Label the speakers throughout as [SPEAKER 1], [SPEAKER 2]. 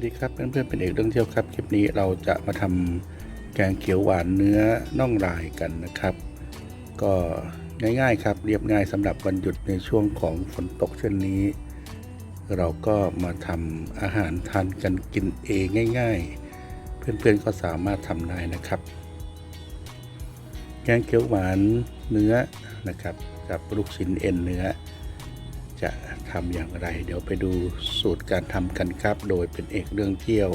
[SPEAKER 1] วัสดีครับเพื่อนๆเป็นเอกเรื่องเที่ยวครับคลิปนี้เราจะมาทำแกงเขียวหวานเนื้อน่องลายกันนะครับ ก็ง่ายๆครับเรียบง่ายสำหรับวันหยุดในช่วงของฝนตกเช่นนี้ เราก็มาทำอาหารทานกันกินเองง่าย ๆ เพื่อนๆก็สามารถทำได้นะครับ แกงเขียวหวานเนื้อนะครับกับลูกชิ้นเอ็นเนื้อ จะทำอย่างไร เดี๋ยวไปดูสูตรการทำกันครับ โดยเป็นเอกเรื่องเที่ยว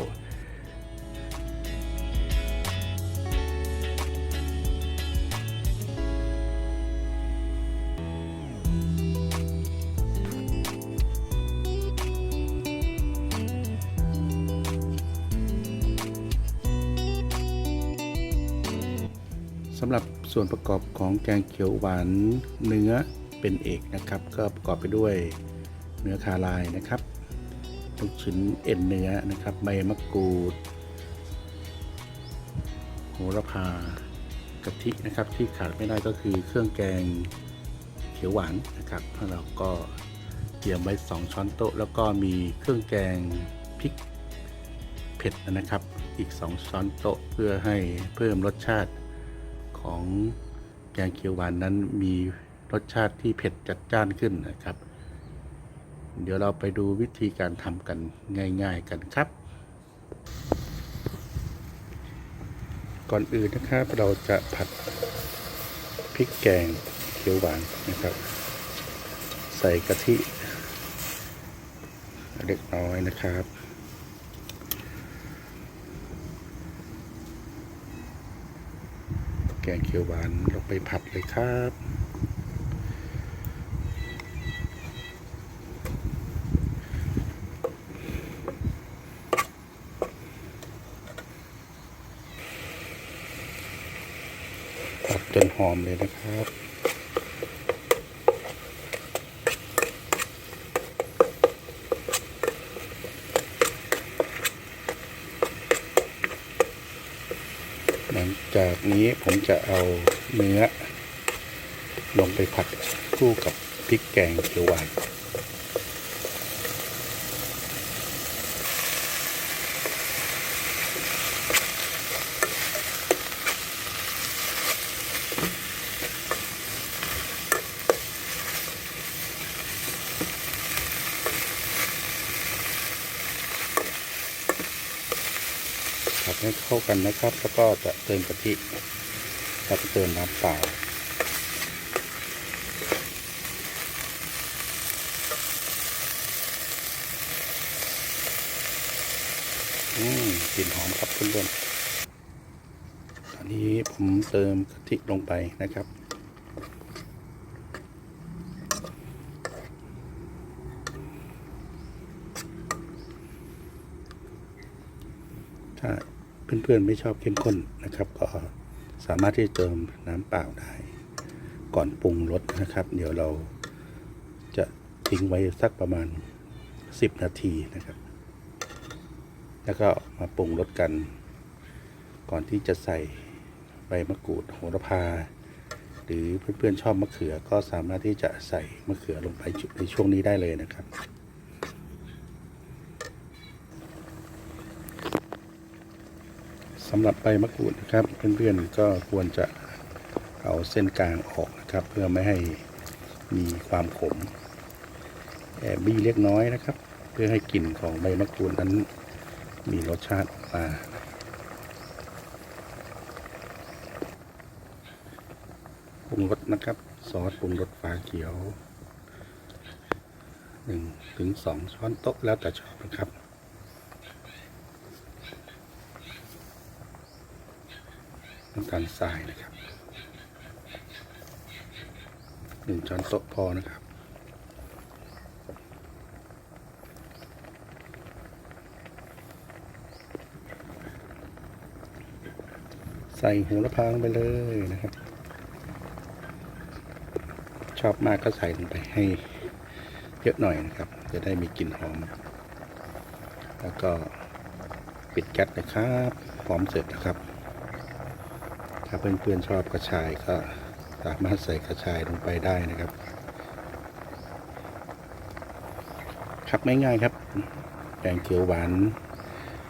[SPEAKER 1] สำหรับส่วนประกอบของแกงเขียวหวานเนื้อ เป็นเอกนะครับ ก็ประกอบไปด้วยเนื้อคาลายนะครับลูกชิ้นเอ็นเนื้อนะครับใบมะกรูดโหระพากะทินะครับที่ขาดไม่ได้ก็คือเครื่องแกงเขียวหวานนะครับแล้วเราก็เตรียมไว้ 2 ช้อนโต๊ะ แล้วก็มีเครื่องแกงพริกเผ็ดนะครับ อีก 2 ช้อนโต๊ะเพื่อให้เพิ่มรสชาติของแกงเขียวหวานนั้นมี รสชาติที่เผ็ดจัดจ้านขึ้นนะครับ เดี๋ยวเราไปดูวิธีการทำกันง่าย ๆกันครับ ก่อนอื่นนะครับเราจะผัดพริกแกงเขียวหวานนะครับ ใส่กะทิเล็กน้อยนะครับแกงเขียวหวานลงไปผัดเลยครับ จนหอมเลยนะครับ หลังจากนี้ผมจะเอาเนื้อ ลงไปผัดคู่กับพริกแกงเขียวหวาน ดให้เข้ากันนะครับ แล้วก็จะเติมกะทิแล้วก็เติมน้ำเปล่าอืมกลิ่นหอมครับเพื่อนๆตอนนี้ผมเติมกะทิลงไปนะครับถ้า เพื่อนๆไม่ชอบเข้มข้นนะครับ ก็สามารถที่จะเติมน้ำเปล่าได้ ก่อนปรุงรสนะครับ เดี๋ยวเราจะทิ้งไว้สักประมาณ 10 นาทีนะครับ แล้วก็มาปรุงรสกัน ก่อนที่จะใส่ใบมะกรูดโหระพา หรือเพื่อนๆชอบมะเขือก็สามารถที่จะใส่มะเขือลงไปในช่วงนี้ได้เลยนะครับ สำหรับใบมะกรูดนะครับ เพื่อนๆก็ควรจะเอาเส้นกลางออกนะครับ เพื่อไม่ให้มีความขมแอบบี้เล็กน้อยนะครับ เพื่อให้กลิ่นของใบมะกรูดนั้นมีรสชาติออกมาปรุงรสนะครับ ซอสปรุงรสฟ้าเขียวหนึ่งถึงสองช้อนโต๊ะแล้วแต่ชอบนะครับ น้ำตาลทรายนะครับหนึ่งช้อนโต๊ะพอนะครับ ใส่โหูระพาลงไปเลยนะครับ ชอบมากก็ใส่ลงไปให้เยอะหน่อยนะครับ จะได้มีกลิ่นหอม แล้วก็ปิดแก๊สนะครับ พร้อมเสร็จนะครับ ถ้าเพื่อนๆชอบกระชายก็สามารถใส่กระชายลงไปได้นะครับ ครับง่ายๆครับแกงเขียวหวาน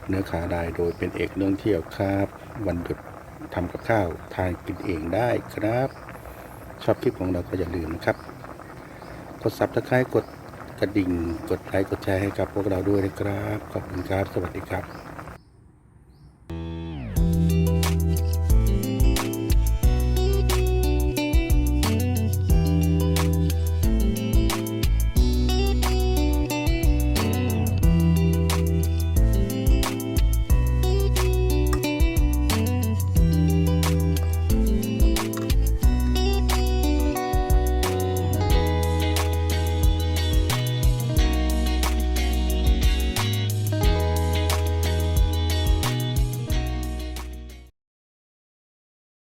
[SPEAKER 1] เนื้อขาลายโดยเป็นเอกเนื่องเที่ยวครับ วันหยุดทำกับข้าวทานกินเองได้ครับ ชอบคลิปของเราก็อย่าลืมนะครับกดซับสไครต์กดกระดิ่ง กดไลค์กดแชร์ให้กับพวกเราด้วยนะครับ ขอบคุณครับ สวัสดีครับ